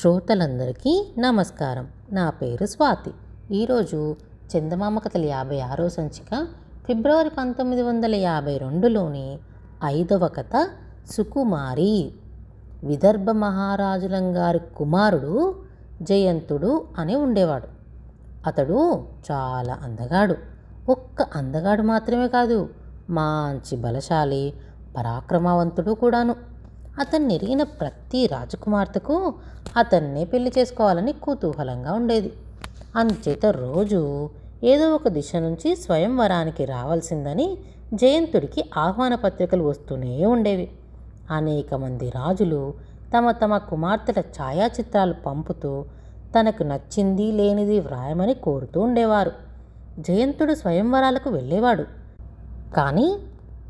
శ్రోతలందరికీ నమస్కారం. నా పేరు స్వాతి. ఈరోజు చందమామ కథల యాభై ఆరో సంచిక ఫిబ్రవరి పంతొమ్మిది వందల యాభై రెండులోని ఐదవ కథ సుకుమారి. విదర్భ మహారాజులం గారి కుమారుడు జయంతుడు అని ఉండేవాడు. అతడు చాలా అందగాడు. ఒక్క అందగాడు మాత్రమే కాదు మంచి బలశాలి పరాక్రమవంతుడు కూడాను. అతన్ని ఎరిగిన ప్రతి రాజకుమార్తెకు అతన్నే పెళ్ళి చేసుకోవాలని కుతూహలంగా ఉండేది. అందుచేత రోజు ఏదో ఒక దిశ నుంచి స్వయంవరానికి రావాల్సిందని జయంతుడికి ఆహ్వాన పత్రికలు వస్తూనే ఉండేవి. అనేక మంది రాజులు తమ తమ కుమార్తెల ఛాయాచిత్రాలు పంపుతూ తనకు నచ్చింది లేనిది వ్రాయమని కోరుతూ ఉండేవారు. జయంతుడు స్వయంవరాలకు వెళ్ళేవాడు. కానీ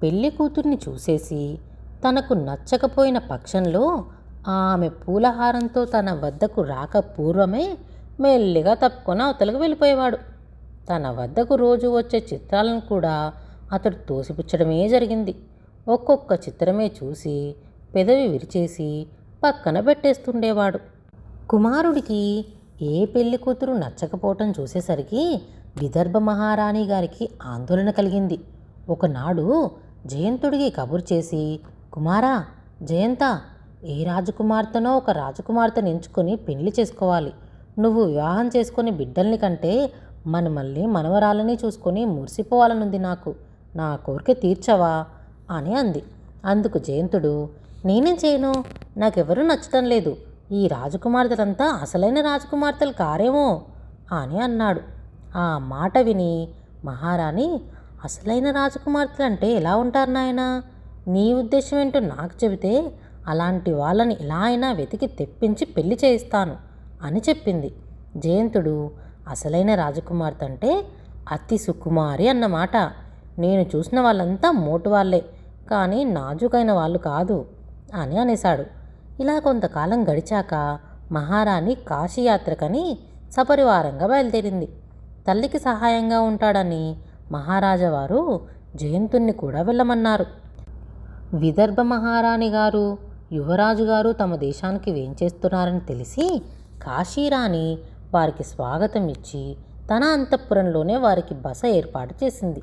పెళ్ళి కూతుర్ని చూసేసి తనకు నచ్చకపోయిన పక్షంలో ఆమె పూలహారంతో తన వద్దకు రాక పూర్వమే మెల్లిగా తప్పుకొని అవతలకు వెళ్ళిపోయేవాడు. తన వద్దకు రోజు వచ్చే చిత్రాలను కూడా అతడు తోసిపుచ్చడమే జరిగింది. ఒక్కొక్క చిత్రమే చూసి పెదవి విరిచేసి పక్కన పెట్టేస్తుండేవాడు. కుమారుడికి ఏ పెళ్ళి కూతురు నచ్చకపోవటం చూసేసరికి విదర్భ మహారాణి గారికి ఆందోళన కలిగింది. ఒకనాడు జయంతుడికి కబురు చేసి కుమారా జయంత ఏ రాజకుమార్తెనో ఒక రాజకుమార్తెను ఎంచుకొని పెళ్ళి చేసుకోవాలి. నువ్వు వివాహం చేసుకుని బిడ్డల్ని కంటే మనమల్ని మళ్ళీ మనవరాలని చూసుకొని మురిసిపోవాలనుంది నాకు. నా కోరిక తీర్చవా? అని అంది. అందుకు జయంతుడు నేనేం చేయను? నాకెవరూ నచ్చటం లేదు. ఈ రాజకుమార్తెలంతా అసలైన రాజకుమార్తెలు కారేమో? అని అన్నాడు. ఆ మాట విని మహారాణి అసలైన రాజకుమార్తెలు అంటే ఎలా ఉంటారు నాయనా? నీ ఉద్దేశం ఏంటో నాకు చెబితే అలాంటి వాళ్ళని ఇలా అయినా వెతికి తెప్పించి పెళ్ళి చేయిస్తాను అని చెప్పింది. జయంతుడు అసలైన రాజకుమార్తె అంటే అతి సుకుమారి అన్నమాట. నేను చూసిన వాళ్ళంతా మోటు వాళ్ళే కానీ నాజుకైన వాళ్ళు కాదు అని అనేశాడు. ఇలా కొంతకాలం గడిచాక మహారాణి కాశీయాత్రకని సపరివారంగా బయలుదేరింది. తల్లికి సహాయంగా ఉంటాడని మహారాజావారు జయంతుణ్ణి కూడా వెళ్ళమన్నారు. విదర్భ మహారాణి గారు యువరాజు గారు తమ దేశానికి వేంచేస్తున్నారని తెలిసి కాశీరాణి వారికి స్వాగతం ఇచ్చి తన అంతఃపురంలోనే వారికి బస ఏర్పాటు చేసింది.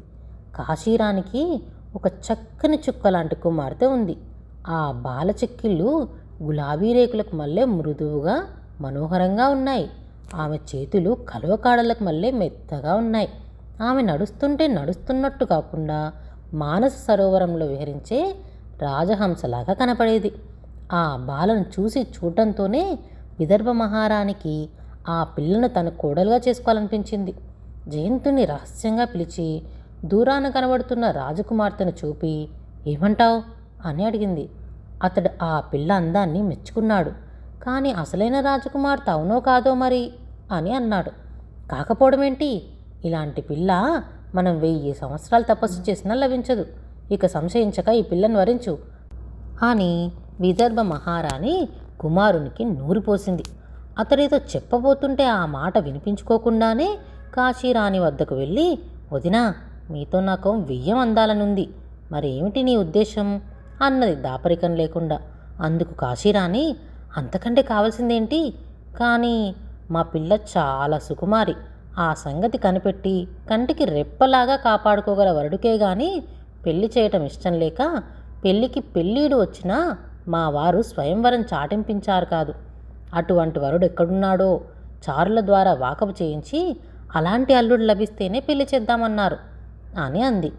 కాశీరానికి ఒక చక్కని చుక్క లాంటి కుమార్తె ఉంది. ఆ బాల చెక్కిళ్ళు గులాబీ రేకులకు మళ్ళీ మృదువుగా మనోహరంగా ఉన్నాయి. ఆమె చేతులు కలువకాడలకు మళ్ళీ మెత్తగా ఉన్నాయి. ఆమె నడుస్తుంటే నడుస్తున్నట్టు కాకుండా మానస సరోవరంలో విహరించే రాజహంసలాగా కనపడేది. ఆ బాలను చూసి చూడటంతోనే విదర్భ మహారానికి ఆ పిల్లను తన కోడలుగా చేసుకోవాలనిపించింది. జయంతుని రహస్యంగా పిలిచి దూరాన కనబడుతున్న రాజకుమార్తెను చూపి ఏమంటావు? అని అడిగింది. అతడు ఆ పిల్ల అందాన్ని మెచ్చుకున్నాడు. కానీ అసలైన రాజకుమార్తె అవునో కాదో మరి? అని అన్నాడు. కాకపోవడమేంటి? ఇలాంటి పిల్ల మనం వెయ్యి సంవత్సరాలు తపస్సు చేసినా లభించదు. ఇక సంశయించక ఈ పిల్లను వరించు. అని విదర్భ మహారాణి కుమారునికి నూరిపోసింది అతడితో చెప్పబోతుంటే ఆ మాట వినిపించుకోకుండానే కాశీరాణి వద్దకు వెళ్ళి వదినా మీతో నాకు వెయ్యం అందాలనుంది. మరి ఏమిటి నీ ఉద్దేశం? అన్నది దాపరికం లేకుండా. అందుకు కాశీరాణి అంతకంటే కావాల్సిందేంటి? కానీ మా పిల్ల చాలా సుకుమారి. ఆ సంగతి కనిపెట్టి కంటికి రెప్పలాగా కాపాడుకోగల వరుడికే గాని పెళ్ళి చేయటం ఇష్టం లేక పెళ్ళికి పెళ్ళీడు వచ్చినా మా వారు స్వయంవరం చాటింపించారు కాదు. అటువంటి వరుడు ఎక్కడున్నాడో చారుల ద్వారా వాకపు చేయించి అలాంటి అల్లుడు లభిస్తేనే పెళ్ళి చేద్దామన్నారు అని అంది.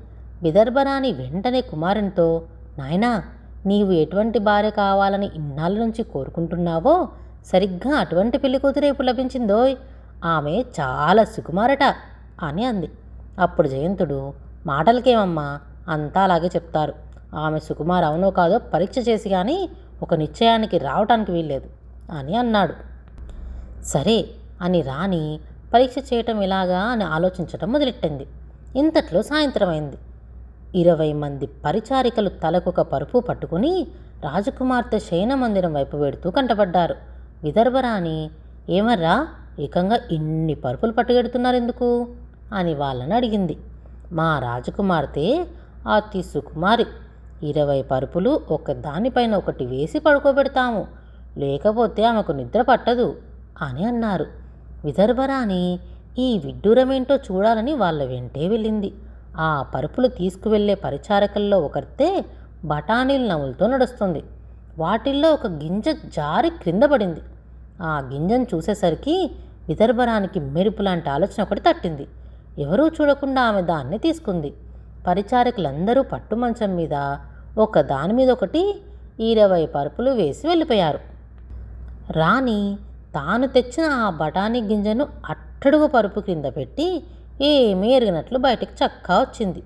విదర్భరాణి వెంటనే కుమారునితో నాయనా నీవు ఎటువంటి భార్య కావాలని ఇన్నాళ్ళ నుంచి కోరుకుంటున్నావో సరిగ్గా అటువంటి పెళ్ళి కూతురు రేపు లభించిందోయ్? ఆమె చాలా సుకుమారట అని అంది. అప్పుడు జయంతుడు మాటలకేమమ్మా అంతా అలాగే చెప్తారు. ఆమె సుకుమార్ అవునో కాదో పరీక్ష చేసి కానీ ఒక నిశ్చయానికి రావటానికి వీల్లేదు అని అన్నాడు. సరే అని రాణి పరీక్ష చేయటం ఎలాగా అని ఆలోచించటం మొదలెట్టింది. ఇంతట్లో సాయంత్రం అయింది. ఇరవై మంది పరిచారికలు తలకొక పరుపు పట్టుకుని రాజకుమార్తె శయన మందిరం వైపు వెడుతూ కంటపడ్డారు. విదర్భరాణి ఏమర్రా ఏకంగా ఇన్ని పరుపులు పట్టుకెడుతున్నారు ఎందుకు? అని వాళ్ళని అడిగింది. మా రాజకుమార్తె అతి సుకుమారి. ఇరవై పరుపులు ఒక దానిపైన ఒకటి వేసి పడుకోబెడతాము. లేకపోతే ఆమెకు నిద్ర పట్టదు అని అన్నారు. విదర్భరాణి ఈ విడ్డూరమేంటో చూడాలని వాళ్ళ వెంటే వెళ్ళింది. ఆ పరుపులు తీసుకువెళ్ళే పరిచారకల్లో ఒకరితే బఠానీలు నవ్వులతో నడుస్తుంది. వాటిల్లో ఒక గింజ జారి క్రింద పడింది. ఆ గింజను చూసేసరికి విదర్భరానికి మెరుపు లాంటి ఆలోచన ఒకటి తట్టింది. ఎవరూ చూడకుండా ఆమె దాన్ని తీసుకుంది. పరిచారకులందరూ పట్టు మంచం మీద ఒక దాని మీద ఒకటి ఇరవై పరుపులు వేసి వెళ్ళిపోయారు. రాణి తాను తెచ్చిన ఆ బఠానీ గింజను అట్టడుగు పరుపు క్రింద పెట్టి ఏమీ ఎరిగినట్లు బయటకు చక్కా వచ్చింది.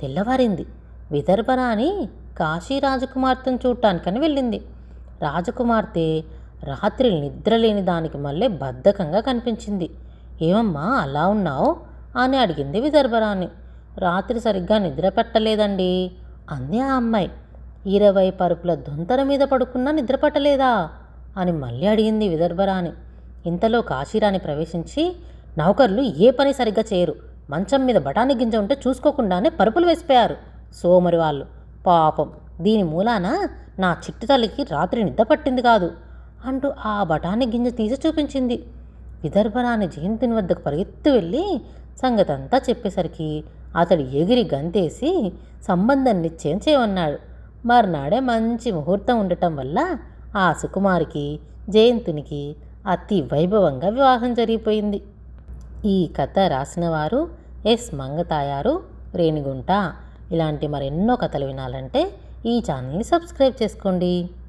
తెల్లవారింది. విదర్భరాణి కాశీ రాజకుమార్తెను చూడటానికని వెళ్ళింది. రాజకుమార్తె రాత్రి నిద్రలేని దానికి మళ్ళీ బద్ధకంగా కనిపించింది. ఏమమ్మా అలా ఉన్నావు? అని అడిగింది విదర్భరాణి రాత్రి సరిగ్గా నిద్ర పెట్టలేదండి. అంది ఆ అమ్మాయి. ఇరవై పరుపుల దొంతర మీద పడుకున్నా నిద్ర పట్టలేదా? అని మళ్ళీ అడిగింది విదర్భరాణి. ఇంతలో కాశీరాణి ప్రవేశించి నౌకర్లు ఏ పని సరిగ్గా చేయరు. మంచం మీద బఠానీ గింజ ఉంటే చూసుకోకుండానే పరుపులు వేసిపోయారు. సోమరి వాళ్ళు. పాపం దీని మూలాన నా చిట్టు తల్లికి రాత్రి నిద్ర పట్టింది కాదు అంటూ ఆ బఠానీ గింజ తీసి చూపించింది. విదర్భరాణి జయంతిని వద్దకు పరిగెత్తు వెళ్ళి సంగతంతా చెప్పేసరికి అతడు ఎగిరి గంతేసి సంబంధం నిశ్చయం చేయమన్నాడు. మర్నాడే మంచి ముహూర్తం ఉండటం వల్ల ఆ సుకుమారికి జయంతునికి అతి వైభవంగా వివాహం జరిగిపోయింది. ఈ కథ రాసినవారు ఎస్ మంగతాయారు రేణిగుంట. ఇలాంటి మరెన్నో కథలు వినాలంటే ఈ ఛానల్ని సబ్స్క్రైబ్ చేసుకోండి.